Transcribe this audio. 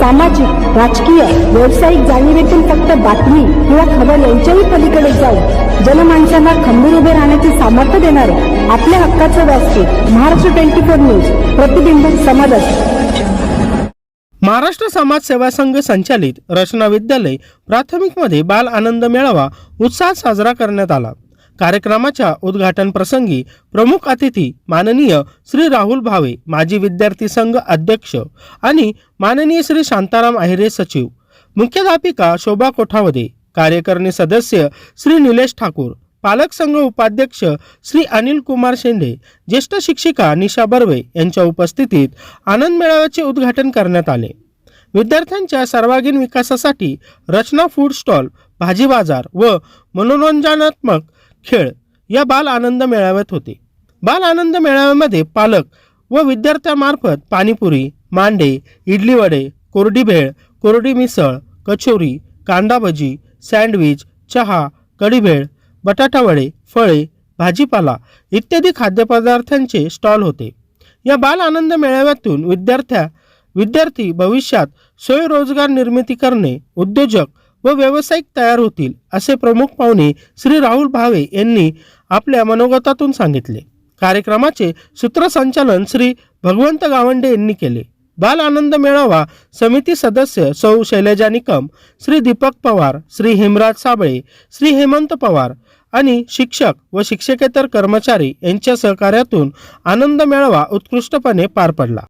सामाजिक राजकीय व्यावसायिक जाणीवेतून फक्त बातमी किंवा खबर यांच्याही पलीकडे जाऊन जनमानसांना खंबीर उभे राहण्याचे सामर्थ्य देणारे आपल्या हक्काचं व्यासपीठ महाराष्ट्र ट्वेंटी फोर न्यूज प्रतिबिंब समाजात महाराष्ट्र समाज सेवा संघ संचालित रचना विद्यालय प्राथमिकमध्ये बाल आनंद मेळावा उत्साहात साजरा करण्यात आला. कार्यक्रमाच्या उद्घाटन प्रसंगी प्रमुख अतिथी माननीय श्री राहुल भावे माजी विद्यार्थी संघ अध्यक्ष आणि माननीय श्री शांताराम अहिरे सचिव मुख्याध्यापिका शोभा कोठावदे कार्यकारिणी सदस्य श्री निलेश ठाकूर पालक संघ उपाध्यक्ष श्री अनिल कुमार शेंडे ज्येष्ठ शिक्षिका निशा बर्वे यांच्या उपस्थितीत आनंद मेळाव्याचे उद्घाटन करण्यात आले. विद्यार्थ्यांच्या सर्वांगीण विकासासाठी रचना फूड स्टॉल भाजी बाजार व मनोरंजनात्मक खेळ या बाल आनंद मेळाव्यात होते. बाल आनंद मेळाव्यामध्ये पालक व विद्यार्थ्यांमार्फत पाणीपुरी मांडे इडली वडे कोरडी भेळ कोरडी मिसळ कचोरी कांदा भजी सँडविच चहा कढी भेळ फळे भाजीपाला इत्यादी खाद्यपदार्थांचे स्टॉल होते. या बाल आनंद मेळाव्यातून विद्यार्थ्या विद्यार्थी भविष्यात स्वयंरोजगार निर्मिती करणे उद्योजक व व्यावसायिक तयार होतील असे प्रमुख पाहुणे श्री राहुल भावे यांनी आपल्या मनोगतातून सांगितले. कार्यक्रमाचे सूत्रसंचालन श्री भगवंत गावंडे यांनी केले. बाल आनंद मेळावा समिती सदस्य सौ शैलजा निकम श्री दीपक पवार श्री हेमराज साबळे श्री हेमंत पवार आणि शिक्षक व शिक्षकेतर कर्मचारी यांच्या सहकार्यातून आनंद मेळावा उत्कृष्टपणे पार पडला.